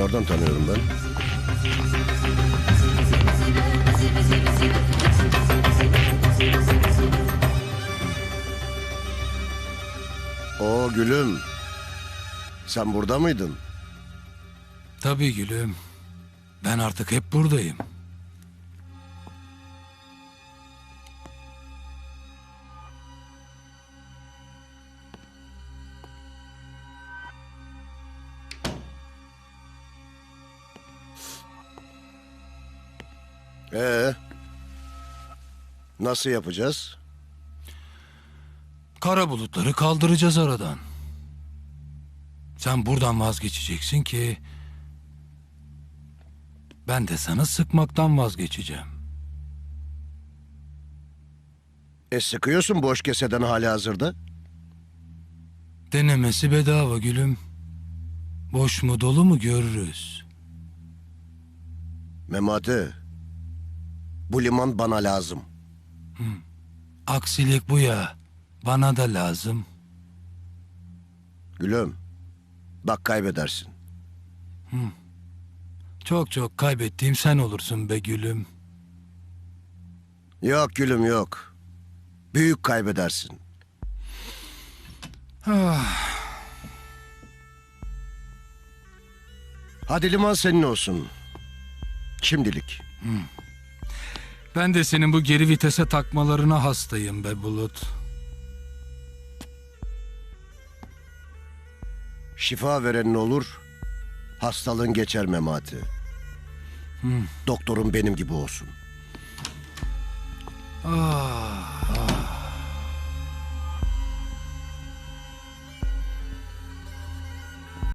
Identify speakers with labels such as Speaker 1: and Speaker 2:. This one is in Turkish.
Speaker 1: nereden tanıyorum ben? Oo gülüm. Sen burada mıydın?
Speaker 2: Tabii gülüm. Ben artık hep buradayım.
Speaker 1: Ee? Nasıl yapacağız?
Speaker 2: Kara bulutları kaldıracağız aradan. Sen buradan vazgeçeceksin ki... Ben de sana sıkmaktan vazgeçeceğim.
Speaker 1: E sıkıyorsun boş keseden hali hazırda.
Speaker 2: Denemesi bedava gülüm. Boş mu dolu mu görürüz.
Speaker 1: Memati. Bu liman bana lazım.
Speaker 2: Aksilik bu ya. Bana da lazım.
Speaker 1: Gülüm. Bak kaybedersin.
Speaker 2: Çok çok kaybettiğim sen olursun be gülüm.
Speaker 1: Yok gülüm yok. Büyük kaybedersin. Hadi liman senin olsun. Şimdilik.
Speaker 2: Ben de senin bu geri vitese takmalarına hastayım be Bulut.
Speaker 1: Şifa verenin olur. Hastalığın geçer Memati. Doktorun benim gibi olsun.
Speaker 2: Ah.